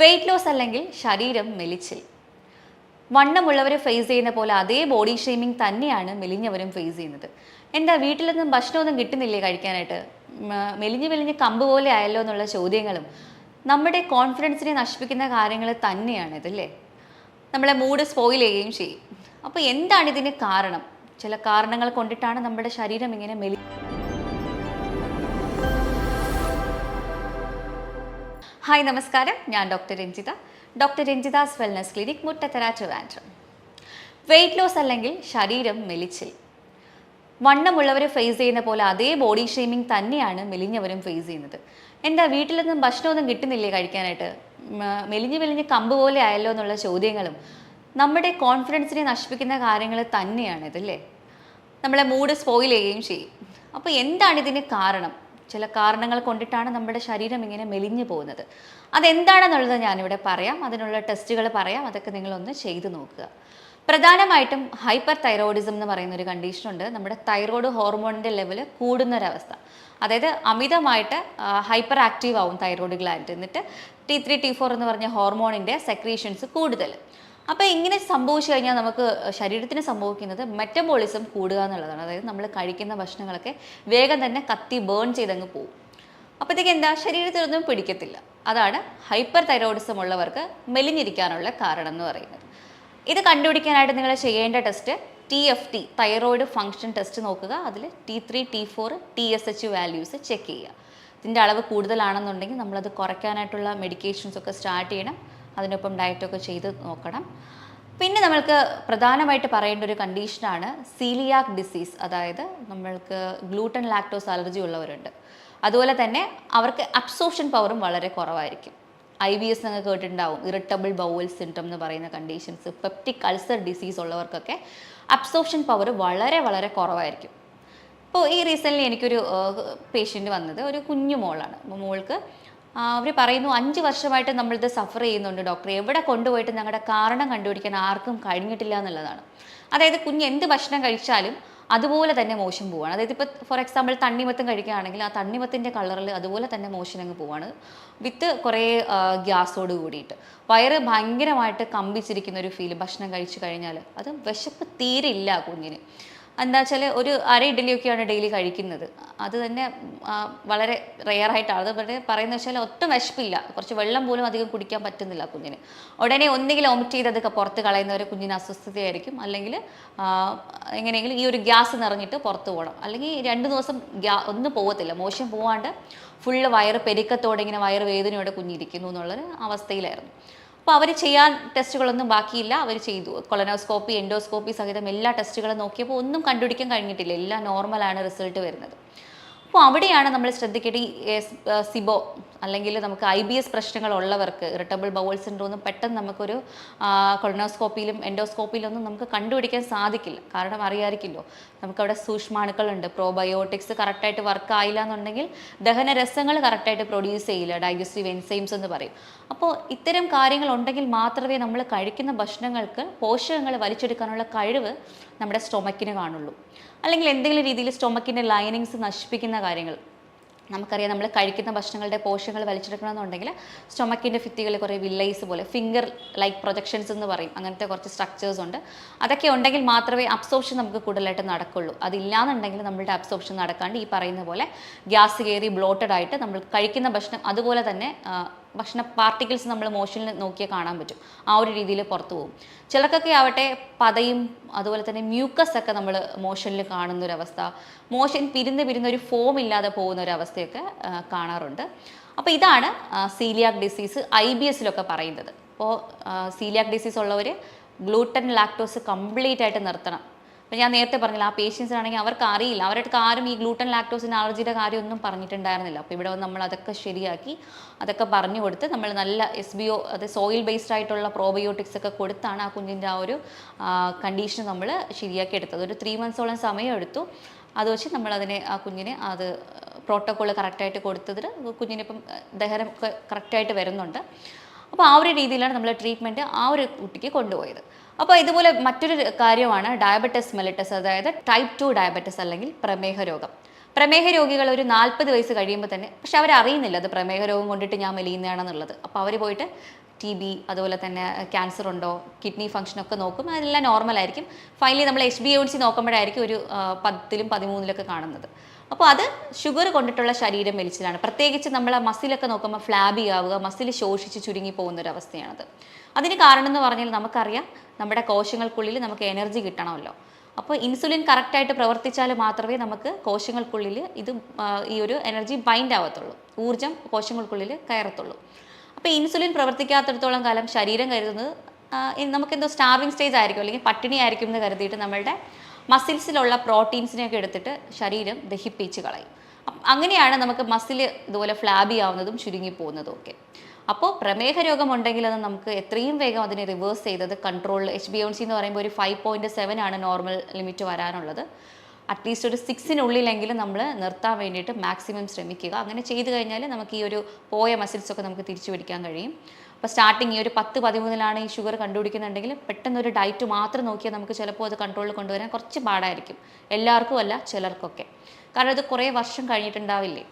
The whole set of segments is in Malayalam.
വെയിറ്റ് ലോസ് അല്ലെങ്കിൽ ശരീരം മെലിച്ചിൽ. വണ്ണമുള്ളവർ ഫേസ് ചെയ്യുന്ന പോലെ അതേ ബോഡി ഷെയ്മിങ് തന്നെയാണ് മെലിഞ്ഞവരും ഫേസ് ചെയ്യുന്നത്. എന്താ വീട്ടിലൊന്നും ഭക്ഷണമൊന്നും കിട്ടുന്നില്ലേ കഴിക്കാനായിട്ട്? മെലിഞ്ഞ് മെലിഞ്ഞ് കമ്പ് പോലെ ആയല്ലോ എന്നുള്ള ചോദ്യങ്ങളും നമ്മുടെ കോൺഫിഡൻസിനെ നശിപ്പിക്കുന്ന കാര്യങ്ങൾ തന്നെയാണ് ഇതല്ലേ നമ്മളെ മൂഡ് സ്പോയിൽ ചെയ്യുകയും ചെയ്യും. അപ്പോൾ എന്താണ് ഇതിന് കാരണം? ചില കാരണങ്ങൾ കൊണ്ടിട്ടാണ് നമ്മുടെ ശരീരം ഇങ്ങനെ മെലി ഹായ് നമസ്കാരം. ഞാൻ doctor Ranjitha. Doctor Ranjitha's wellness clinic Muttathara Trivandrum. Weight loss അല്ലെങ്കിൽ ശരീരം മെലിച്ചിൽ. വണ്ണമുള്ളവർ ഫേസ് ചെയ്യുന്ന പോലെ അതേ ബോഡി ഷെയ്മിങ് തന്നെയാണ് മെലിഞ്ഞവരും ഫേസ് ചെയ്യുന്നത്. എന്താ വീട്ടിലൊന്നും ഭക്ഷണമൊന്നും കിട്ടുന്നില്ലേ കഴിക്കാനായിട്ട്? മെലിഞ്ഞ് മെലിഞ്ഞ് കമ്പ് പോലെ ആയല്ലോ എന്നുള്ള ചോദ്യങ്ങളും നമ്മുടെ കോൺഫിഡൻസിനെ നശിപ്പിക്കുന്ന കാര്യങ്ങൾ തന്നെയാണ് ഇതല്ലേ നമ്മളെ മൂഡ് സ്പോയിൽ ചെയ്യുകയും ചെയ്യും. അപ്പോൾ എന്താണ് ഇതിന് കാരണം? ചില കാരണങ്ങൾ കൊണ്ടിട്ടാണ് നമ്മുടെ ശരീരം ഇങ്ങനെ മെലിഞ്ഞു പോകുന്നത്. അതെന്താണെന്നുള്ളത് ഞാനിവിടെ പറയാം. അതിനുള്ള ടെസ്റ്റുകൾ പറയാം. അതൊക്കെ നിങ്ങളൊന്ന് ചെയ്തു നോക്കുക. പ്രധാനമായിട്ടും ഹൈപ്പർ തൈറോയിഡിസം എന്ന് പറയുന്ന ഒരു കണ്ടീഷൻ ഉണ്ട്. നമ്മുടെ തൈറോയ്ഡ് ഹോർമോണിന്റെ ലെവൽ കൂടുന്നൊരവസ്ഥ. അതായത് അമിതമായിട്ട് ഹൈപ്പർ ആക്റ്റീവ് ആവും തൈറോയ്ഡ് ഗ്ലാൻഡ് എന്നിട്ട് ടി ത്രീ ടി ഫോർ എന്ന് പറഞ്ഞ ഹോർമോണിന്റെ സെക്രീഷൻസ് കൂടുതൽ. അപ്പോൾ ഇങ്ങനെ സംഭവിച്ചു കഴിഞ്ഞാൽ നമുക്ക് ശരീരത്തിന് സംഭവിക്കുന്നത് മെറ്റബോളിസം കൂടുക എന്നുള്ളതാണ്. അതായത് നമ്മൾ കഴിക്കുന്ന ഭക്ഷണങ്ങളൊക്കെ വേഗം തന്നെ കത്തി ബേൺ ചെയ്തങ്ങ് പോകും അപ്പോഴത്തേക്ക് എന്താ? ശരീരത്തിലൊന്നും പിടിക്കത്തില്ല. അതാണ് ഹൈപ്പർ തൈറോയിഡിസം ഉള്ളവർക്ക് മെലിഞ്ഞിരിക്കാനുള്ള കാരണം എന്ന് പറയുന്നത്. ഇത് കണ്ടുപിടിക്കാനായിട്ട് നിങ്ങൾ ചെയ്യേണ്ട test T F T thyroid function test നോക്കുക. അതിൽ T three T four T S H values check ചെയ്യുക. ഇതിന്റെ അളവ് കൂടുതലാണെന്നുണ്ടെങ്കിൽ നമ്മളത് കുറയ്ക്കാനായിട്ടുള്ള മെഡിക്കേഷൻസ് ഒക്കെ സ്റ്റാർട്ട് ചെയ്യണം. അതിനൊപ്പം ഡയറ്റൊക്കെ ചെയ്ത് നോക്കണം. പിന്നെ നമ്മൾക്ക് പ്രധാനമായിട്ട് പറയേണ്ട ഒരു കണ്ടീഷനാണ് സീലിയാക് ഡിസീസ് അതായത് നമ്മൾക്ക് ഗ്ലൂട്ടൻ ലാക്ടോസ് അലർജി ഉള്ളവരുണ്ട്. അതുപോലെ തന്നെ അവർക്ക് അബ്സോർപ്ഷൻ പവറും വളരെ കുറവായിരിക്കും. ഐ ബി എസ് എന്നൊക്കെ കേട്ടിട്ടുണ്ടാവും. ഇറിറ്റബിൾ ബൗവൽ സിൻഡ്രം എന്ന് പറയുന്ന കണ്ടീഷൻസ് പെപ്റ്റിക് അൾസർ ഡിസീസ് ഉള്ളവർക്കൊക്കെ അബ്സോർപ്ഷൻ പവർ വളരെ വളരെ കുറവായിരിക്കും. ഇപ്പോൾ ഈ റീസെന്റ്ലി എനിക്കൊരു പേഷ്യന്റ് വന്നത് ഒരു കുഞ്ഞു മോളാണ്. അപ്പോൾ മോൾക്ക് അവർ പറയുന്നു അഞ്ച് വർഷമായിട്ട് നമ്മളിത് സഫർ ചെയ്യുന്നുണ്ട് ഡോക്ടർ എവിടെ കൊണ്ടുപോയിട്ട് ഞങ്ങളുടെ കാരണം കണ്ടുപിടിക്കാൻ ആർക്കും കഴിഞ്ഞിട്ടില്ല എന്നുള്ളതാണ്. അതായത് കുഞ്ഞ് എന്ത് ഭക്ഷണം കഴിച്ചാലും അതുപോലെ തന്നെ മോശം പോവാണ്. അതായത് ഇപ്പോൾ ഫോർ എക്സാമ്പിൾ തണ്ണിമത്തം കഴിക്കുകയാണെങ്കിൽ ആ തണ്ണിമത്തിന്റെ കളറിൽ അതുപോലെ തന്നെ മോശം അങ്ങ് പോവാണ്. വിത്ത് കുറേ ഗ്യാസോട് കൂടിയിട്ട്. വയറ് ഭയങ്കരമായിട്ട് കമ്പിച്ചിരിക്കുന്ന ഒരു ഫീൽ ഭക്ഷണം കഴിച്ചു കഴിഞ്ഞാൽ അത് വിശപ്പ് തീരില്ല കുഞ്ഞിന്. എന്താ വെച്ചാൽ ഒരു അര ഇഡ്ഡലിയൊക്കെയാണ് ഡെയിലി കഴിക്കുന്നത്. അത് തന്നെ വളരെ റെയർ ആയിട്ടാണ് അത് പക്ഷേ പറയുന്നത് വെച്ചാൽ ഒട്ടും വിശപ്പില്ല. കുറച്ച് വെള്ളം പോലും അധികം കുടിക്കാൻ പറ്റുന്നില്ല കുഞ്ഞിന്. ഉടനെ ഒന്നുകിൽ ഓമിറ്റ് ചെയ്ത് അതൊക്കെ പുറത്ത് കളയുന്ന ഒരു കുഞ്ഞിന് അസ്വസ്ഥതയായിരിക്കും. അല്ലെങ്കിൽ എങ്ങനെയെങ്കിലും ഈ ഒരു ഗ്യാസ് നിറഞ്ഞിട്ട് പുറത്ത് പോകണം. അല്ലെങ്കിൽ രണ്ട് ദിവസം ഗ്യാ ഒന്നും പോകത്തില്ല. മോശം പോവാണ്ട് ഫുള്ള് വയറ് പെരുക്കത്തോടെ ഇങ്ങനെ വയറ് വേദനയോടെ കുഞ്ഞിരിക്കുന്നു എന്നുള്ളൊരു അവസ്ഥയിലായിരുന്നു. അപ്പോൾ അവർ ചെയ്യാൻ ടെസ്റ്റുകളൊന്നും ബാക്കിയില്ല. അവർ ചെയ്തു. കൊളനോസ്കോപ്പി എൻഡോസ്കോപ്പി സഹിതം എല്ലാ ടെസ്റ്റുകളും നോക്കിയപ്പോൾ ഒന്നും കണ്ടുപിടിക്കാൻ കഴിഞ്ഞിട്ടില്ല. എല്ലാം നോർമലാണ് റിസൾട്ട് വരുന്നത്. അപ്പോൾ അവിടെയാണ് നമ്മൾ ശ്രദ്ധിക്കേണ്ട ഈ സിബോ അല്ലെങ്കിൽ നമുക്ക് ഐ ബി എസ് പ്രശ്നങ്ങളുള്ളവർക്ക് ഇറിട്ടബിൾ ബൗൾ സിൻഡ്രോന്ന് പെട്ടെന്ന് നമുക്കൊരു കൊളനോസ്കോപ്പിയിലും എൻഡോസ്കോപ്പിയിലൊന്നും നമുക്ക് കണ്ടുപിടിക്കാൻ സാധിക്കില്ല. കാരണം അറിയാതിരിക്കില്ലോ നമുക്കവിടെ സൂക്ഷ്മാണുക്കളുണ്ട്. പ്രോബയോട്ടിക്സ് കറക്റ്റായിട്ട് വർക്ക് ആയില്ല എന്നുണ്ടെങ്കിൽ ദഹന രസങ്ങൾ കറക്റ്റായിട്ട് പ്രൊഡ്യൂസ് ചെയ്യില്ല. ഡൈജസ്റ്റീവ് എൻസൈംസ് എന്ന് പറയും. അപ്പോൾ ഇത്തരം കാര്യങ്ങൾ ഉണ്ടെങ്കിൽ മാത്രമേ നമ്മൾ കഴിക്കുന്ന ഭക്ഷണങ്ങൾക്ക് പോഷകങ്ങൾ വലിച്ചെടുക്കാനുള്ള കഴിവ് നമ്മുടെ സ്റ്റൊമക്കിന് കാണുള്ളൂ. അല്ലെങ്കിൽ എന്തെങ്കിലും രീതിയിൽ സ്റ്റൊമക്കിന്റെ ലൈനിങ്സ് നശിപ്പിക്കുന്ന കാര്യങ്ങൾ. നമുക്കറിയാം നമ്മൾ കഴിക്കുന്ന ഭക്ഷണങ്ങളുടെ പോഷകങ്ങൾ വലിച്ചെടുക്കണമെന്നുണ്ടെങ്കിൽ സ്റ്റൊമക്കിന്റെ ഫിത്തികൾ കുറേ വില്ലൈസ് പോലെ ഫിംഗർ ലൈക്ക് പ്രൊജക്ഷൻസ് എന്ന് പറയും. അങ്ങനത്തെ കുറച്ച് സ്ട്രക്ചേഴ്സ് ഉണ്ട്. അതൊക്കെ ഉണ്ടെങ്കിൽ മാത്രമേ അബ്സോർപ്ഷൻ നമുക്ക് കൂടുതലായിട്ട് നടക്കുള്ളൂ. അതില്ലാന്നുണ്ടെങ്കിൽ നമ്മളുടെ അബ്സോർപ്ഷൻ നടക്കാണ്ട് ഈ പറയുന്ന പോലെ ഗ്യാസ് കയറി ബ്ലോട്ടഡ് ആയിട്ട് നമ്മൾ കഴിക്കുന്ന ഭക്ഷണം അതുപോലെ തന്നെ ഭക്ഷണ പാർട്ടിക്കിൾസ് നമ്മൾ മോഷനിൽ നോക്കിയാൽ കാണാൻ പറ്റും. ആ ഒരു രീതിയിൽ പുറത്തു പോകും. ചിലർക്കൊക്കെ ആവട്ടെ പതയും അതുപോലെ തന്നെ മ്യൂക്കസ് ഒക്കെ നമ്മൾ മോഷനിൽ കാണുന്ന ഒരു അവസ്ഥ മോഷൻ പിരിന്ന് പിരിന്ന് ഒരു ഫോം ഇല്ലാതെ പോകുന്ന ഒരു അവസ്ഥയൊക്കെ കാണാറുണ്ട്. അപ്പോൾ ഇതാണ് സീലിയാക് ഡിസീസ് ഐ ബി എസിലൊക്കെ പറയുന്നത്. അപ്പോൾ സീലിയാക് ഡിസീസ് ഉള്ളവർ ഗ്ലൂട്ടൻ ലാക്ടോസ് കംപ്ലീറ്റ് ആയിട്ട് നിർത്തണം. അപ്പോൾ ഞാൻ നേരത്തെ പറഞ്ഞില്ല ആ പേഷ്യൻസിനാണെങ്കിൽ അവർക്ക് അറിയില്ല അവരുടെ ആരും ഈ ഗ്ലൂട്ടൻ ലാക്ടോസിൻ അലർജിയുടെ കാര്യമൊന്നും പറഞ്ഞിട്ടുണ്ടായിരുന്നില്ല. അപ്പോൾ ഇവിടെ നമ്മൾ അതൊക്കെ ശരിയാക്കി അതൊക്കെ പറഞ്ഞു കൊടുത്ത് നമ്മൾ നല്ല എസ് ബി ഒ അത് സോയിൽ ബേസ്ഡ് ആയിട്ടുള്ള പ്രോബയോട്ടിക്സ് ഒക്കെ കൊടുത്താണ് ആ കുഞ്ഞിന്റെ ആ ഒരു കണ്ടീഷൻ നമ്മൾ ശരിയാക്കി എടുത്തത്. ഒരു ത്രീ മന്ത്സോളം സമയം എടുത്തു. അത് വെച്ച് നമ്മളതിനെ ആ കുഞ്ഞിനെ അത് പ്രോട്ടോക്കോൾ കറക്റ്റായിട്ട് കൊടുത്തതിൽ കുഞ്ഞിനിപ്പം ദഹനം ഒക്കെ കറക്റ്റായിട്ട് വരുന്നുണ്ട്. അപ്പോൾ ആ ഒരു രീതിയിലാണ് നമ്മൾ ട്രീറ്റ്മെന്റ് ആ ഒരു കുട്ടിക്ക് കൊണ്ടുപോയത്. അപ്പോൾ ഇതുപോലെ മറ്റൊരു കാര്യമാണ് ഡയബറ്റിസ് മെലിറ്റസ് അതായത് ടൈപ്പ് ടു ഡയബറ്റിസ് അല്ലെങ്കിൽ പ്രമേഹ രോഗം. പ്രമേഹ രോഗികൾ ഒരു നാൽപ്പത് വയസ്സ് കഴിയുമ്പോൾ തന്നെ പക്ഷെ അവരറിയുന്നില്ല അത് പ്രമേഹ രോഗം കൊണ്ടിട്ട് ഞാൻ മെലിയുന്നതാണെന്നുള്ളത്. അപ്പോൾ അവർ പോയിട്ട് ടി ബി അതുപോലെ തന്നെ ക്യാൻസർ ഉണ്ടോ കിഡ്നി ഫംഗ്ഷൻ ഒക്കെ നോക്കും. അതെല്ലാം നോർമൽ ആയിരിക്കും. ഫൈനലി നമ്മൾ എച്ച് ബി എ സി നോക്കുമ്പോഴായിരിക്കും ഒരു പത്തിലും പതിമൂന്നിലൊക്കെ കാണുന്നത്. അപ്പോൾ അത് ഷുഗർ കൊണ്ടിട്ടുള്ള ശരീരം വലിച്ചിലാണ് പ്രത്യേകിച്ച് നമ്മൾ മസിലൊക്കെ നോക്കുമ്പോൾ ഫ്ലാബി ആവുക മസിൽ ശോഷിച്ച് ചുരുങ്ങി പോകുന്ന ഒരു അവസ്ഥയാണത്. അതിന് കാരണം എന്ന് പറഞ്ഞാൽ നമുക്കറിയാം നമ്മുടെ കോശങ്ങൾക്കുള്ളിൽ നമുക്ക് എനർജി കിട്ടണമല്ലോ. അപ്പോൾ ഇൻസുലിൻ കറക്റ്റായിട്ട് പ്രവർത്തിച്ചാൽ മാത്രമേ നമുക്ക് കോശങ്ങൾക്കുള്ളിൽ ഇത് ഈ ഒരു എനർജി ബൈൻഡ് ആവത്തുള്ളൂ. ഊർജം കോശങ്ങൾക്കുള്ളിൽ കയറത്തുള്ളൂ. അപ്പോൾ ഇൻസുലിൻ പ്രവർത്തിക്കാത്തിടത്തോളം കാലം ശരീരം കരുതുന്നത് നമുക്കെന്തോ സ്റ്റാർവിങ് സ്റ്റേജ് ആയിരിക്കും അല്ലെങ്കിൽ പട്ടിണി ആയിരിക്കും എന്ന് കരുതിയിട്ട് നമ്മളുടെ മസിൽസിലുള്ള പ്രോട്ടീൻസിനെയൊക്കെ എടുത്തിട്ട് ശരീരം ദഹിപ്പിച്ച് കളയും. അങ്ങനെയാണ് നമുക്ക് മസിൽ ഇതുപോലെ ഫ്ലാബി ആവുന്നതും ചുരുങ്ങി പോകുന്നതും ഒക്കെ. അപ്പോൾ പ്രമേഹ രോഗമുണ്ടെങ്കിൽ അത് നമുക്ക് എത്രയും വേഗം അതിനെ റിവേഴ്സ് ചെയ്തത് കൺട്രോൾ എച്ച് ബി സി എന്ന് പറയുമ്പോൾ ഒരു ഫൈവ് പോയിന്റ് സെവൻ ആണ് നോർമൽ ലിമിറ്റ് വരാനുള്ളത്. അറ്റ്ലീസ്റ്റ് ഒരു സിക്സിനുള്ളിലെങ്കിലും നമ്മൾ നിർത്താൻ വേണ്ടിയിട്ട് മാക്സിമം ശ്രമിക്കുക. അങ്ങനെ ചെയ്തു കഴിഞ്ഞാൽ നമുക്ക് ഈ ഒരു പോയ മസിൽസ് ഒക്കെ നമുക്ക് തിരിച്ചു പിടിക്കാൻ കഴിയും. അപ്പോൾ സ്റ്റാർട്ടിങ് ഈ ഒരു പത്ത് പതിമൂന്നിലാണ് ഈ ഷുഗർ കണ്ടുപിടിക്കുന്നുണ്ടെങ്കിൽ പെട്ടെന്ന് ഒരു ഡയറ്റ് മാത്രം നോക്കിയാൽ നമുക്ക് ചിലപ്പോൾ അത് കൺട്രോളിൽ കൊണ്ടുവരാൻ കുറച്ച് പാടായിരിക്കും. എല്ലാവർക്കും അല്ല ചിലർക്കൊക്കെ. കാരണം അത് കുറേ വർഷം കഴിഞ്ഞിട്ടുണ്ടാവില്ലേ?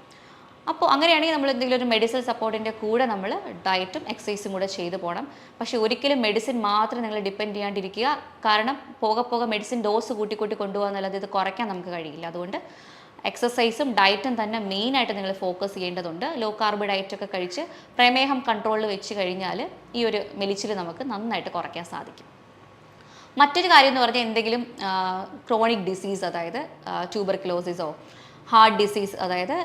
അപ്പോൾ അങ്ങനെയാണെങ്കിൽ നമ്മൾ എന്തെങ്കിലും ഒരു മെഡിസിൻ സപ്പോർട്ടിന്റെ കൂടെ നമ്മൾ ഡയറ്റും എക്സസൈസും കൂടെ ചെയ്തു പോകണം പക്ഷേ ഒരിക്കലും മെഡിസിൻ മാത്രം നിങ്ങൾ ഡിപ്പെൻഡ് ചെയ്യാണ്ടിരിക്കുക. കാരണം പോകെ പോകെ മെഡിസിൻ ഡോസ് കൂട്ടി കൂട്ടി കൊണ്ടുപോകാന്നുള്ളത് ഇത് കുറയ്ക്കാൻ നമുക്ക് കഴിയില്ല. അതുകൊണ്ട് എക്സസൈസും ഡയറ്റും തന്നെ മെയിനായിട്ട് നിങ്ങൾ ഫോക്കസ് ചെയ്യേണ്ടതുണ്ട്. ലോ കാർബ് ഡയറ്റൊക്കെ കഴിച്ച് പ്രമേഹം കൺട്രോളിൽ വെച്ച് കഴിഞ്ഞാൽ ഈ ഒരു മെലിച്ചിൽ നമുക്ക് നന്നായിട്ട് കുറയ്ക്കാൻ സാധിക്കും. മറ്റൊരു കാര്യം എന്ന് പറഞ്ഞാൽ എന്തെങ്കിലും ക്രോണിക് ഡിസീസ് അതായത് ട്യൂബർക്ലോസിസോ ഹാർട്ട് ഡിസീസ് അതായത്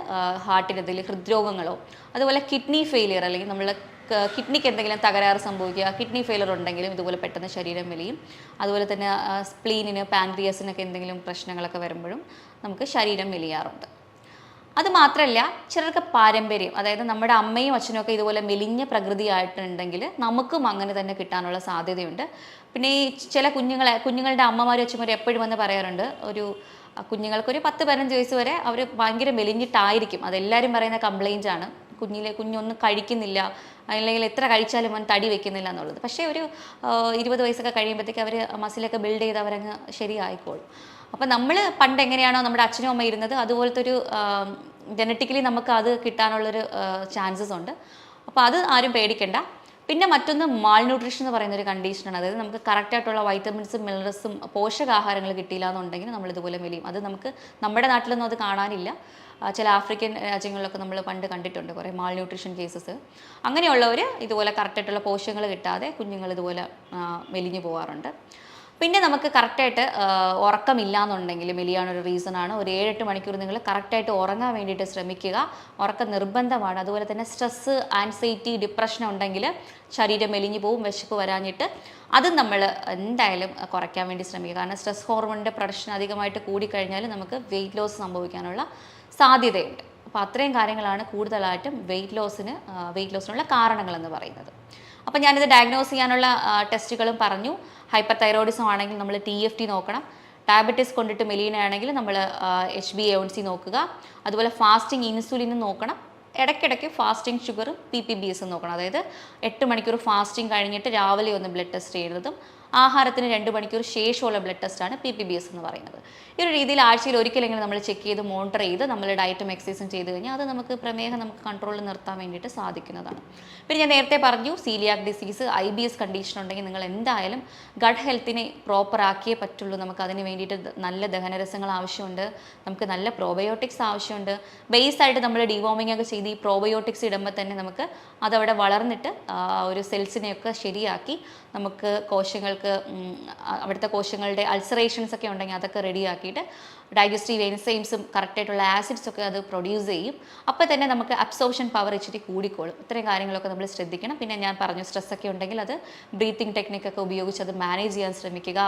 ഹാർട്ടിന് എന്തെങ്കിലും ഹൃദ്രോഗങ്ങളോ അതുപോലെ കിഡ്നി ഫെയിലിയർ അല്ലെങ്കിൽ നമ്മൾ കിഡ്നിക്ക് എന്തെങ്കിലും തകരാറ് സംഭവിക്കുക കിഡ്നി ഫെയിലർ ഉണ്ടെങ്കിലും ഇതുപോലെ പെട്ടെന്ന് ശരീരം വലിയും അതുപോലെ തന്നെ സ്പ്ലീനിന് പാൻക്രിയസിനൊക്കെ എന്തെങ്കിലും പ്രശ്നങ്ങളൊക്കെ വരുമ്പോഴും നമുക്ക് ശരീരം വലിയാറുണ്ട് അത് മാത്രമല്ല ചിലർക്ക് പാരമ്പര്യം അതായത് നമ്മുടെ അമ്മയും അച്ഛനും ഒക്കെ ഇതുപോലെ മെലിഞ്ഞ പ്രകൃതിയായിട്ടുണ്ടെങ്കിൽ നമുക്കും അങ്ങനെ തന്നെ കിട്ടാനുള്ള സാധ്യതയുണ്ട്. പിന്നെ ഈ ചില കുഞ്ഞുങ്ങളെ കുഞ്ഞുങ്ങളുടെ അമ്മമാരും അച്ഛന്മാരും എപ്പോഴും വന്ന് പറയാറുണ്ട് ഒരു കുഞ്ഞുങ്ങൾക്ക് ഒരു പത്ത് പതിനഞ്ച് വയസ്സ് വരെ അവർ ഭയങ്കര മെലിഞ്ഞിട്ടായിരിക്കും. അതെല്ലാവരും പറയുന്ന കംപ്ലൈന്റ് ആണ്. കുഞ്ഞിലെ കുഞ്ഞൊന്നും കഴിക്കുന്നില്ല അല്ലെങ്കിൽ എത്ര കഴിച്ചാലും അവൻ തടി വെക്കുന്നില്ല എന്നുള്ളത്. പക്ഷേ ഒരു ഇരുപത് വയസ്സൊക്കെ കഴിയുമ്പോഴത്തേക്ക് അവർ മസിലൊക്കെ ബിൽഡ് ചെയ്ത് അവരങ്ങ് ശരിയായിക്കോളും. അപ്പം നമ്മൾ പണ്ട് എങ്ങനെയാണോ നമ്മുടെ അച്ഛനും അമ്മ ഇരുന്നത് അതുപോലത്തെ ഒരു ജനറ്റിക്കലി നമുക്ക് അത് കിട്ടാനുള്ളൊരു ചാൻസസ് ഉണ്ട്. അപ്പോൾ അത് ആരും പേടിക്കണ്ട. പിന്നെ മറ്റൊന്ന് മാൾ ന്യൂട്രീഷൻ എന്ന് പറയുന്ന ഒരു കണ്ടീഷനാണ് അതായത് നമുക്ക് കറക്റ്റായിട്ടുള്ള വൈറ്റമിൻസും മിനറൽസും പോഷകാഹാരങ്ങൾ കിട്ടിയില്ല എന്നുണ്ടെങ്കിൽ നമ്മൾ ഇതുപോലെ മെലിയും. അത് നമുക്ക് നമ്മുടെ നാട്ടിലൊന്നും അത് കാണാനില്ല. ചില ആഫ്രിക്കൻ രാജ്യങ്ങളിലൊക്കെ നമ്മൾ പണ്ട് കണ്ടിട്ടുണ്ട് കുറേ മാൾ ന്യൂട്രീഷൻ കേസസ് അങ്ങനെയുള്ളവർ ഇതുപോലെ കറക്റ്റായിട്ടുള്ള പോഷകങ്ങൾ കിട്ടാതെ കുഞ്ഞുങ്ങൾ ഇതുപോലെ മെലിഞ്ഞു പോകാറുണ്ട് പിന്നെ നമുക്ക് കറക്റ്റായിട്ട് ഉറക്കമില്ല എന്നുണ്ടെങ്കിൽ മെലിയാണൊരു റീസണാണ് ഒരു ഏഴെട്ട് മണിക്കൂർ നിങ്ങൾ കറക്റ്റായിട്ട് ഉറങ്ങാൻ വേണ്ടിയിട്ട് ശ്രമിക്കുക. ഉറക്കം നിർബന്ധമാണ്. അതുപോലെ തന്നെ സ്ട്രെസ്സ് ആൻസൈറ്റി ഡിപ്രഷൻ ഉണ്ടെങ്കിൽ ശരീരം മെലിഞ്ഞു പോവും വിശപ്പ് വരാഞ്ഞിട്ട് അതും നമ്മൾ എന്തായാലും കുറയ്ക്കാൻ വേണ്ടി ശ്രമിക്കുക. കാരണം സ്ട്രെസ് ഹോർമോണിന്റെ പ്രൊഡക്ഷൻ അധികമായിട്ട് കൂടിക്കഴിഞ്ഞാൽ നമുക്ക് വെയിറ്റ് ലോസ് സംഭവിക്കാനുള്ള സാധ്യതയുണ്ട്. അപ്പോൾ അത്രയും കാര്യങ്ങളാണ് കൂടുതലായിട്ടും വെയിറ്റ് ലോസിന് വെയിറ്റ് ലോസിനുള്ള കാരണങ്ങളെന്ന് പറയുന്നത്. അപ്പോൾ ഞാനിത് ഡയഗ്നോസ് ചെയ്യാനുള്ള ടെസ്റ്റുകളും പറഞ്ഞു. ഹൈപ്പർ തൈറോയിഡിസം ആണെങ്കിൽ നമ്മൾ ടി എഫ് ടി നോക്കണം. ഡയബറ്റീസ് കൊണ്ടിട്ട് മെലീനയാണെങ്കിൽ നമ്മൾ എച്ച് ബി എ സി നോക്കുക. അതുപോലെ ഫാസ്റ്റിംഗ് ഇൻസുലിനും നോക്കണം. ഇടയ്ക്കിടയ്ക്ക് ഫാസ്റ്റിംഗ് ഷുഗറും പി പി ബി എസും നോക്കണം. അതായത് എട്ട് മണിക്കൂർ ഫാസ്റ്റിംഗ് കഴിഞ്ഞിട്ട് രാവിലെ ഒന്ന് ബ്ലഡ് ടെസ്റ്റ് ചെയ്യുന്നതും ആഹാരത്തിന് രണ്ട് മണിക്കൂർ ശേഷമുള്ള ബ്ലഡ് ടെസ്റ്റാണ് പി പി ബി എസ് എന്ന് പറയുന്നത്. ഈ ഒരു രീതിയിൽ ആഴ്ചയിൽ ഒരിക്കലെങ്കിലും നമ്മൾ ചെക്ക് ചെയ്ത് മോണിറ്റർ ചെയ്ത് നമ്മൾ ഡയറ്റും എക്സസൈസും ചെയ്ത് കഴിഞ്ഞാൽ അത് നമുക്ക് പ്രമേഹം നമുക്ക് കൺട്രോളിൽ നിർത്താൻ വേണ്ടിയിട്ട് സാധിക്കുന്നതാണ്. പിന്നെ ഞാൻ നേരത്തെ പറഞ്ഞു coeliac disease I B S condition ഉണ്ടെങ്കിൽ നിങ്ങൾ എന്തായാലും ഗഡ് ഹെൽത്തിനെ പ്രോപ്പർ ആക്കിയേ പറ്റുള്ളൂ. നമുക്ക് അതിന് വേണ്ടിയിട്ട് നല്ല ദഹനരസങ്ങൾ ആവശ്യമുണ്ട്. നമുക്ക് നല്ല പ്രോബയോട്ടിക്സ് ആവശ്യമുണ്ട്. ബേസ് ആയിട്ട് നമ്മൾ ഡിവോമിംഗ് ഒക്കെ ചെയ്ത് ഈ പ്രോബയോട്ടിക്സ് ഇടുമ്പോൾ തന്നെ നമുക്ക് അതവിടെ വളർന്നിട്ട് ഒരു സെൽസിനെയൊക്കെ ശരിയാക്കി നമുക്ക് കോശങ്ങൾക്ക് അവിടുത്തെ കോശങ്ങളുടെ അൾസറേഷൻസ് ഒക്കെ ഉണ്ടെങ്കിൽ അതൊക്കെ റെഡിയാക്കിയിട്ട് ഡൈജസ്റ്റീവ് എൻസൈംസും കറക്റ്റായിട്ടുള്ള ആസിഡ്സ് ഒക്കെ അത് പ്രൊഡ്യൂസ് ചെയ്യും. അപ്പോൾ തന്നെ നമുക്ക് അബ്സോർപ്ഷൻ പവർ ഇച്ചിരി കൂടിക്കോളും. ഇത്രയും കാര്യങ്ങളൊക്കെ നമ്മൾ ശ്രദ്ധിക്കണം. പിന്നെ ഞാൻ പറഞ്ഞു സ്ട്രെസ്സൊക്കെ ഉണ്ടെങ്കിൽ അത് ബ്രീത്തിങ് ടെക്നിക്കൊക്കെ ഉപയോഗിച്ച് അത് മാനേജ് ചെയ്യാൻ ശ്രമിക്കുക.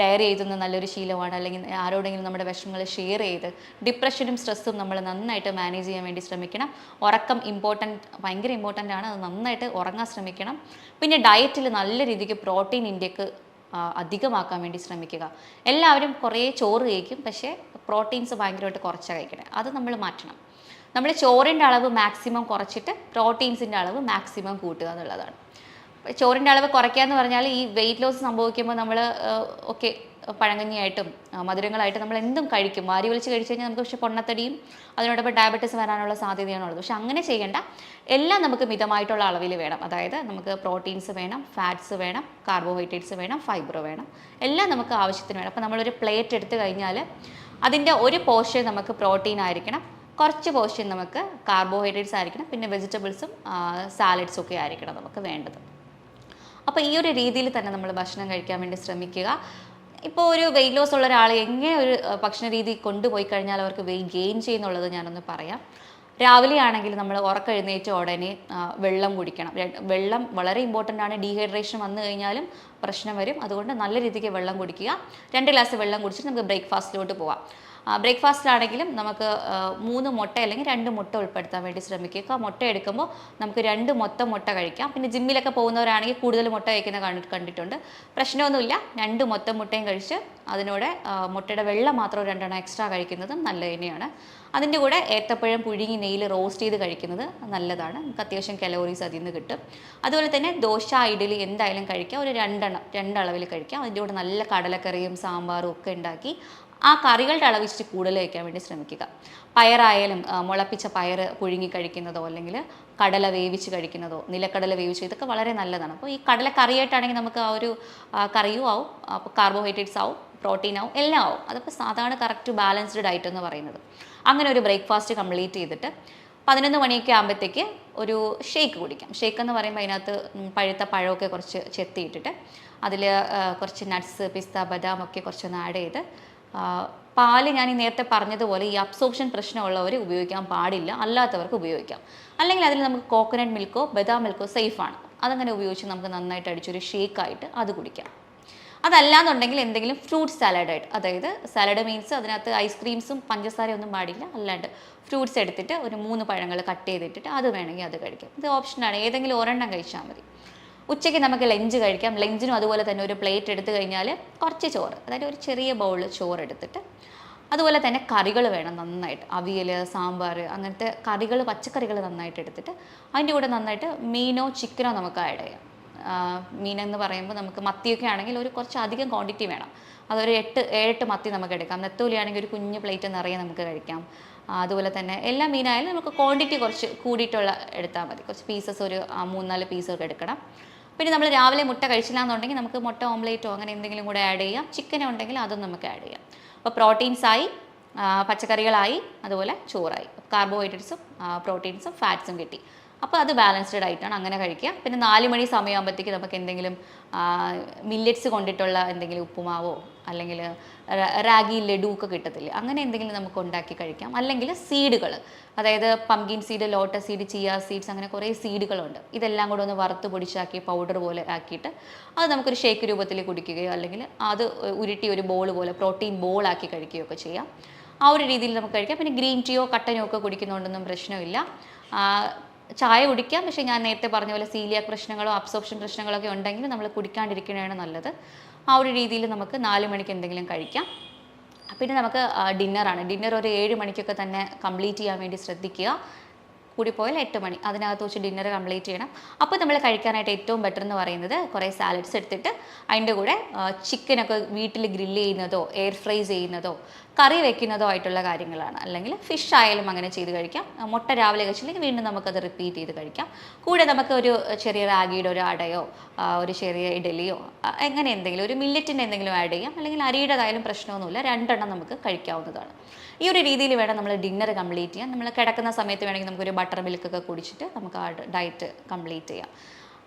ഡയറി എഴുതുന്ന നല്ലൊരു ശീലമാണ്. അല്ലെങ്കിൽ ആരോടെങ്കിലും നമ്മുടെ വിഷമങ്ങൾ ഷെയർ ചെയ്ത് ഡിപ്രഷനും സ്ട്രെസ്സും നമ്മൾ നന്നായിട്ട് മാനേജ് ചെയ്യാൻ വേണ്ടി ശ്രമിക്കണം. ഉറക്കം ഇമ്പോർട്ടന്റ് ഭയങ്കര ഇമ്പോർട്ടന്റ് ആണ്. അത് നന്നായിട്ട് ഉറങ്ങാൻ ശ്രമിക്കണം. പിന്നെ ഡയറ്റിൽ നല്ല രീതിക്ക് പ്രോട്ടീൻ ഇൻടേക്ക് അധികമാക്കാൻ വേണ്ടി ശ്രമിക്കുക. എല്ലാവരും കുറേ ചോറ് കഴിക്കും. പക്ഷേ പ്രോട്ടീൻസ് ഭയങ്കരമായിട്ട് കുറച്ചാണ് കഴിക്കണേ. അത് നമ്മൾ മാറ്റണം. നമ്മൾ ചോറിന്റെ അളവ് മാക്സിമം കുറച്ചിട്ട് പ്രോട്ടീൻസിന്റെ അളവ് മാക്സിമം കൂട്ടുക എന്നുള്ളതാണ്. ചോറിന്റെ അളവ് കുറയ്ക്കുക എന്ന് പറഞ്ഞാൽ ഈ വെയിറ്റ് ലോസ് സംഭവിക്കുമ്പോൾ നമ്മൾ ഓക്കെ പഴങ്കഞ്ഞിയായിട്ടും മധുരങ്ങളായിട്ടും നമ്മൾ എന്തും കഴിക്കും. വാരി വലിച്ച് കഴിച്ചു കഴിഞ്ഞാൽ നമുക്ക് പക്ഷേ പൊണ്ണത്തടിയും അതിനോടൊപ്പം ഡയബറ്റീസ് വരാനുള്ള സാധ്യതയാണുള്ളത് പക്ഷെ അങ്ങനെ ചെയ്യേണ്ട എല്ലാം നമുക്ക് മിതമായിട്ടുള്ള അളവിൽ വേണം. അതായത് നമുക്ക് പ്രോട്ടീൻസ് വേണം ഫാറ്റ്സ് വേണം കാർബോഹൈഡ്രേറ്റ്സ് വേണം ഫൈബർ വേണം. എല്ലാം നമുക്ക് ആവശ്യത്തിന് വേണം. അപ്പോൾ നമ്മളൊരു പ്ലേറ്റ് എടുത്തു കഴിഞ്ഞാൽ അതിന്റെ ഒരു പോർഷൻ നമുക്ക് പ്രോട്ടീൻ ആയിരിക്കണം. കുറച്ച് പോർഷൻ നമുക്ക് കാർബോഹൈഡ്രേറ്റ്സ് ആയിരിക്കണം. പിന്നെ വെജിറ്റബിൾസും സാലഡ്സും ഒക്കെ ആയിരിക്കണം നമുക്ക് വേണ്ടത്. അപ്പോൾ ഈ ഒരു രീതിയിൽ തന്നെ നമ്മൾ ഭക്ഷണം കഴിക്കാൻ വേണ്ടി ശ്രമിക്കുക. ഇപ്പോൾ ഒരു വെയിറ്റ് ലോസ് ഉള്ള ഒരാൾ എങ്ങനെ ഒരു ഭക്ഷണ രീതി കൊണ്ടുപോയി കഴിഞ്ഞാൽ അവർക്ക് വെയിറ്റ് ഗെയിൻ ചെയ്യുന്നുള്ളത് ഞാനൊന്ന് പറയാം. രാവിലെ ആണെങ്കിൽ നമ്മൾ ഉറക്കെഴുന്നേറ്റ ഉടനെ വെള്ളം കുടിക്കണം. വെള്ളം വളരെ ഇമ്പോർട്ടന്റ് ആണ്. ഡീഹൈഡ്രേഷൻ വന്നു കഴിഞ്ഞാലും പ്രശ്നം വരും. അതുകൊണ്ട് നല്ല രീതിക്ക് വെള്ളം കുടിക്കുക. രണ്ട് ഗ്ലാസ് വെള്ളം കുടിച്ചിട്ട് നമുക്ക് ബ്രേക്ക്ഫാസ്റ്റിലോട്ട് പോവാം. ബ്രേക്ക്ഫാസ്റ്റിലാണെങ്കിലും നമുക്ക് മൂന്ന് മുട്ട അല്ലെങ്കിൽ രണ്ട് മുട്ട ഉൾപ്പെടുത്താൻ വേണ്ടി ശ്രമിക്കുക. മുട്ട എടുക്കുമ്പോൾ നമുക്ക് രണ്ട് മൊത്തം മുട്ട കഴിക്കാം. പിന്നെ ജിമ്മിലൊക്കെ പോകുന്നവരാണെങ്കിൽ കൂടുതൽ മുട്ട കഴിക്കുന്ന കണ്ടി കണ്ടിട്ടുണ്ട്. പ്രശ്നമൊന്നുമില്ല. രണ്ട് മൊത്തം മുട്ടയും കഴിച്ച് അതിനോടെ മുട്ടയുടെ വെള്ളം മാത്രം രണ്ടെണ്ണം എക്സ്ട്രാ കഴിക്കുന്നതും നല്ല തന്നെയാണ്. അതിന്റെ കൂടെ ഏത്തപ്പഴം പുഴുങ്ങി നെയ്യിൽ റോസ്റ്റ് ചെയ്ത് കഴിക്കുന്നത് നല്ലതാണ്. നമുക്ക് അത്യാവശ്യം കലോറീസ് അതിൽ നിന്ന് കിട്ടും. അതുപോലെ തന്നെ ദോശ ഇഡലി എന്തായാലും കഴിക്കാം. ഒരു രണ്ടെണ്ണം രണ്ടളവിൽ കഴിക്കാം. അതിന്റെ കൂടെ നല്ല കടലക്കറിയും സാമ്പാറും ഒക്കെ ഉണ്ടാക്കി ആ കറികളുടെ അളവ് ഇച്ചിരി കൂടുതൽ കഴിക്കാൻ വേണ്ടി ശ്രമിക്കുക. പയറായാലും മുളപ്പിച്ച പയർ പുഴുങ്ങി കഴിക്കുന്നതോ അല്ലെങ്കിൽ കടല വേവിച്ച് കഴിക്കുന്നതോ നിലക്കടല വേവിച്ച് ഇതൊക്കെ വളരെ നല്ലതാണ്. അപ്പോൾ ഈ കടല കറിയായിട്ടാണെങ്കിൽ നമുക്ക് ആ ഒരു കറിയും ആവും അപ്പോൾ കാർബോഹൈഡ്രേറ്റ്സ് ആവും പ്രോട്ടീൻ ആവും എല്ലാം ആവും. അതിപ്പോൾ സാധാരണ കറക്റ്റ് ബാലൻസ്ഡ് ഡയറ്റ് എന്ന് പറയുന്നത്. അങ്ങനെ ഒരു ബ്രേക്ക്ഫാസ്റ്റ് കംപ്ലീറ്റ് ചെയ്തിട്ട് പതിനൊന്ന് മണിയൊക്കെ ആകുമ്പോഴത്തേക്ക് ഒരു ഷേക്ക് കുടിക്കാം. ഷേക്ക് എന്ന് പറയുമ്പോൾ അതിനകത്ത് പഴുത്ത പഴമൊക്കെ കുറച്ച് ചെത്തിയിട്ടിട്ട് അതിൽ കുറച്ച് നട്ട്സ് പിസ്ത ബദാം ഒക്കെ കുറച്ചൊന്ന് ആഡ് ചെയ്ത് പാൽ ഞാൻ ഈ നേരത്തെ പറഞ്ഞതുപോലെ ഈ അബ്സോർപ്ഷൻ പ്രശ്നമുള്ളവർ ഉപയോഗിക്കാൻ പാടില്ല അല്ലാത്തവർക്ക് ഉപയോഗിക്കാം. അല്ലെങ്കിൽ അതിൽ നമുക്ക് കോക്കനട്ട് മിൽക്കോ ബദാം മിൽക്കോ സേഫാണ് അതങ്ങനെ ഉപയോഗിച്ച് നമുക്ക് നന്നായിട്ട് അടിച്ചൊരു ഷേക്കായിട്ട് അത് കുടിക്കാം. അതല്ലാന്നുണ്ടെങ്കിൽ എന്തെങ്കിലും ഫ്രൂട്ട് സാലഡായിട്ട് അതായത് സാലഡ് മീൻസ് അതിനകത്ത് ഐസ്ക്രീംസും പഞ്ചസാരയൊന്നും പാടില്ല. അല്ലാണ്ട് ഫ്രൂട്ട്സ് എടുത്തിട്ട് ഒരു മൂന്ന് പഴങ്ങൾ കട്ട് ചെയ്തിട്ടിട്ട് അത് വേണമെങ്കിൽ അത് കഴിക്കാം. ഇത് ഓപ്ഷനാണ് ഏതെങ്കിലും ഒരെണ്ണം കഴിച്ചാൽ മതി. ഉച്ചയ്ക്ക് നമുക്ക് ലഞ്ച് കഴിക്കാം. ലഞ്ചിനും അതുപോലെ തന്നെ ഒരു പ്ലേറ്റ് എടുത്തു കഴിഞ്ഞാൽ കുറച്ച് ചോറ് അതായത് ഒരു ചെറിയ ബൗളിൽ ചോറ് എടുത്തിട്ട് അതുപോലെ തന്നെ കറികൾ വേണം നന്നായിട്ട്. അവിയൽ സാമ്പാർ അങ്ങനത്തെ കറികൾ പച്ചക്കറികൾ നന്നായിട്ട് എടുത്തിട്ട് അതിന്റെ കൂടെ നന്നായിട്ട് മീനോ ചിക്കനോ നമുക്ക് ആഡ് ചെയ്യാം. മീനെന്ന് പറയുമ്പോൾ നമുക്ക് മത്തിയൊക്കെ ആണെങ്കിൽ ഒരു കുറച്ച് അധികം ക്വാണ്ടിറ്റി വേണം. അതൊരു എട്ട് ഏഴെട്ട് മത്തി നമുക്ക് എടുക്കാം. നെത്തോലി ആണെങ്കിൽ ഒരു കുഞ്ഞ് പ്ലേറ്റ് നിറയെ നമുക്ക് കഴിക്കാം. അതുപോലെ തന്നെ എല്ലാ മീനായാലും നമുക്ക് ക്വാണ്ടിറ്റി കുറച്ച് കൂടിയിട്ടുള്ള എടുത്താൽ മതി. കുറച്ച് പീസസ് ഒരു മൂന്നാൽ പീസൊക്കെ എടുക്കണം. പിന്നെ നമ്മൾ രാവിലെ മുട്ട കഴിച്ചില്ല എന്നുണ്ടെങ്കിൽ നമുക്ക് മുട്ട ഓംലേറ്റോ അങ്ങനെ എന്തെങ്കിലും കൂടെ ആഡ് ചെയ്യാം. ചിക്കൻ ഉണ്ടെങ്കിൽ അതും നമുക്ക് ആഡ് ചെയ്യാം. അപ്പോൾ പ്രോട്ടീൻസായി പച്ചക്കറികളായി അതുപോലെ ചോറായി. കാർബോഹൈഡ്രേറ്റ്സും പ്രോട്ടീൻസും ഫാറ്റ്സും കിട്ടി. അപ്പോൾ അത് ബാലൻസ്ഡ് ആയിട്ടാണ് അങ്ങനെ കഴിക്കുക. പിന്നെ നാല് മണി സമയമാകുമ്പോഴത്തേക്ക് നമുക്ക് എന്തെങ്കിലും മില്ലറ്റ്സ് കൊണ്ടിട്ടുള്ള എന്തെങ്കിലും ഉപ്പുമാവോ അല്ലെങ്കിൽ റാഗി ലഡു ഒക്കെ കിട്ടത്തില്ലേ അങ്ങനെ എന്തെങ്കിലും നമുക്ക് ഉണ്ടാക്കി കഴിക്കാം. അല്ലെങ്കിൽ സീഡുകൾ അതായത് pumpkin seed lotus seed chia seeds അങ്ങനെ കുറേ സീഡുകളുണ്ട് ഇതെല്ലാം കൂടെ ഒന്ന് വറുത്ത് പൊടിച്ചാക്കി പൗഡർ പോലെ ആക്കിയിട്ട് അത് നമുക്കൊരു ഷേക്ക് രൂപത്തിൽ കുടിക്കുകയോ അല്ലെങ്കിൽ അത് ഉരുട്ടി ഒരു ബോൾ പോലെ പ്രോട്ടീൻ ബോൾ ആക്കി കഴിക്കുകയോ ഒക്കെ ചെയ്യാം. ആ ഒരു രീതിയിൽ നമുക്ക് കഴിക്കാം. പിന്നെ ഗ്രീൻ ടീയോ കട്ടനോ ഒക്കെ കുടിക്കുന്നതുകൊണ്ടൊന്നും പ്രശ്നമില്ല. ചായ കുടിക്കാം. പക്ഷേ ഞാൻ നേരത്തെ പറഞ്ഞ പോലെ സീലിയാക് പ്രശ്നങ്ങളോ അബ്സോപ്ഷൻ പ്രശ്നങ്ങളൊക്കെ ഉണ്ടെങ്കിൽ നമ്മൾ കുടിക്കാണ്ടിരിക്കണതാണ് നല്ലത്. ആ ഒരു രീതിയിൽ നമുക്ക് നാല് മണിക്ക് എന്തെങ്കിലും കഴിക്കാം. പിന്നെ നമുക്ക് ഡിന്നറാണ് ഡിന്നർ ഒരു ഏഴ് മണിക്കൊക്കെ തന്നെ കംപ്ലീറ്റ് ചെയ്യാൻ വേണ്ടി ശ്രദ്ധിക്കുക. കൂടി പോയാൽ എട്ട് മണി. അതിനകത്ത് വെച്ച് ഡിന്നർ കംപ്ലീറ്റ് ചെയ്യണം. അപ്പോൾ നമ്മൾ കഴിക്കാനായിട്ട് ഏറ്റവും ബെറ്റർ എന്ന് പറയുന്നത് കുറേ സാലഡ്സ് എടുത്തിട്ട് അതിന്റെ കൂടെ ചിക്കനൊക്കെ വീട്ടിൽ ഗ്രില്ല് ചെയ്യുന്നതോ എയർ ഫ്രൈ ചെയ്യുന്നതോ കറി വെക്കുന്നതോ ആയിട്ടുള്ള കാര്യങ്ങളാണ്. അല്ലെങ്കിൽ ഫിഷ് ആയാലും അങ്ങനെ ചെയ്ത് കഴിക്കാം. മുട്ട രാവിലെ കഴിച്ചില്ലെങ്കിൽ വീണ്ടും നമുക്കത് റിപ്പീറ്റ് ചെയ്ത് കഴിക്കാം. കൂടെ നമുക്ക് ഒരു ചെറിയ റാഗിയുടെ ഒരു അടയോ ഒരു ചെറിയ ഇഡലിയോ അങ്ങനെ എന്തെങ്കിലും ഒരു മില്ലറ്റിന്റെ എന്തെങ്കിലും ആഡ് ചെയ്യാം. അല്ലെങ്കിൽ അരിയുടേതായാലും പ്രശ്നമൊന്നുമില്ല. രണ്ടെണ്ണം നമുക്ക് കഴിക്കാവുന്നതാണ്. ഈ ഒരു രീതിയിൽ വേണം നമ്മൾ ഡിന്നർ കംപ്ലീറ്റ് ചെയ്യാൻ. നമ്മൾ കിടക്കുന്ന സമയത്ത് വേണമെങ്കിൽ നമുക്കൊരു ബട്ടർ മിൽക്കൊക്കെ കുടിച്ചിട്ട് നമുക്ക് ആ ഡയറ്റ് കംപ്ലീറ്റ് ചെയ്യാം.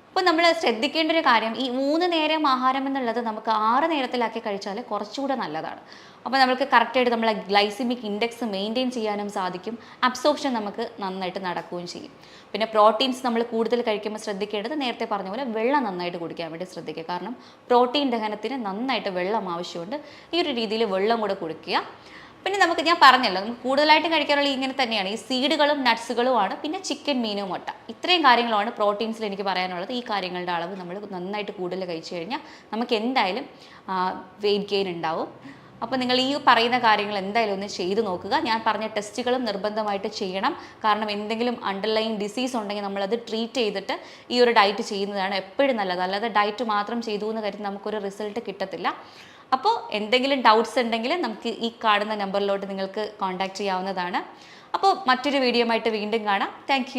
അപ്പോൾ നമ്മൾ ശ്രദ്ധിക്കേണ്ട ഒരു കാര്യം ഈ മൂന്ന് നേരം ആഹാരം എന്നുള്ളത് നമുക്ക് ആറ് നേരത്തിലാക്കി കഴിച്ചാൽ കുറച്ചുകൂടെ നല്ലതാണ്. അപ്പോൾ നമുക്ക് കറക്റ്റായിട്ട് നമ്മളെ ഗ്ലൈസിമിക് ഇൻഡെക്സ് മെയിന്റെയിൻ ചെയ്യാനും സാധിക്കും. അബ്സോർപ്ഷൻ നമുക്ക് നന്നായിട്ട് നടക്കുകയും ചെയ്യും. പിന്നെ പ്രോട്ടീൻസ് നമ്മൾ കൂടുതൽ കഴിക്കുമ്പോൾ ശ്രദ്ധിക്കേണ്ടത് നേരത്തെ പറഞ്ഞ പോലെ വെള്ളം നന്നായിട്ട് കുടിക്കാൻ വേണ്ടി ശ്രദ്ധിക്കുക. കാരണം പ്രോട്ടീൻ ദഹനത്തിന് നന്നായിട്ട് വെള്ളം ആവശ്യമുണ്ട്. ഈ ഒരു രീതിയിൽ വെള്ളം കൂടെ കുടിക്കുക. പിന്നെ നമുക്ക് ഞാൻ പറഞ്ഞല്ലോ നമുക്ക് കൂടുതലായിട്ട് കഴിക്കാനുള്ള ഇങ്ങനെ തന്നെയാണ്. ഈ സീഡുകളും നട്ട്സുകളുമാണ് പിന്നെ ചിക്കൻ മീനും മുട്ട. ഇത്രയും കാര്യങ്ങളാണ് പ്രോട്ടീൻസിൽ എനിക്ക് പറയാനുള്ളത്. ഈ കാര്യങ്ങളുടെ അളവ് നമ്മൾ നന്നായിട്ട് കൂടുതൽ കഴിച്ചു കഴിഞ്ഞാൽ നമുക്ക് എന്തായാലും വെയിറ്റ് ഗെയിൻ ഉണ്ടാവും. അപ്പോൾ നിങ്ങൾ ഈ പറയുന്ന കാര്യങ്ങൾ എന്തായാലും ഒന്ന് ചെയ്തു നോക്കുക. ഞാൻ പറഞ്ഞ ടെസ്റ്റുകളും നിർബന്ധമായിട്ട് ചെയ്യണം. കാരണം എന്തെങ്കിലും അണ്ടർലൈൻ ഡിസീസ് ഉണ്ടെങ്കിൽ നമ്മളത് ട്രീറ്റ് ചെയ്തിട്ട് ഈ ഒരു ഡയറ്റ് ചെയ്യുന്നതാണ് എപ്പോഴും നല്ലത്. അല്ലാതെ ഡയറ്റ് മാത്രം ചെയ്തു എന്ന് കരുതി നമുക്കൊരു റിസൾട്ട് കിട്ടത്തില്ല. അപ്പോൾ എന്തെങ്കിലും ഡൗട്ട്സ് ഉണ്ടെങ്കിൽ നമുക്ക് ഈ കാണുന്ന നമ്പറിലോട്ട് നിങ്ങൾക്ക് കോൺടാക്റ്റ് ചെയ്യാവുന്നതാണ്. അപ്പോൾ മറ്റൊരു വീഡിയോ ആയിട്ട് വീണ്ടും കാണാം. താങ്ക്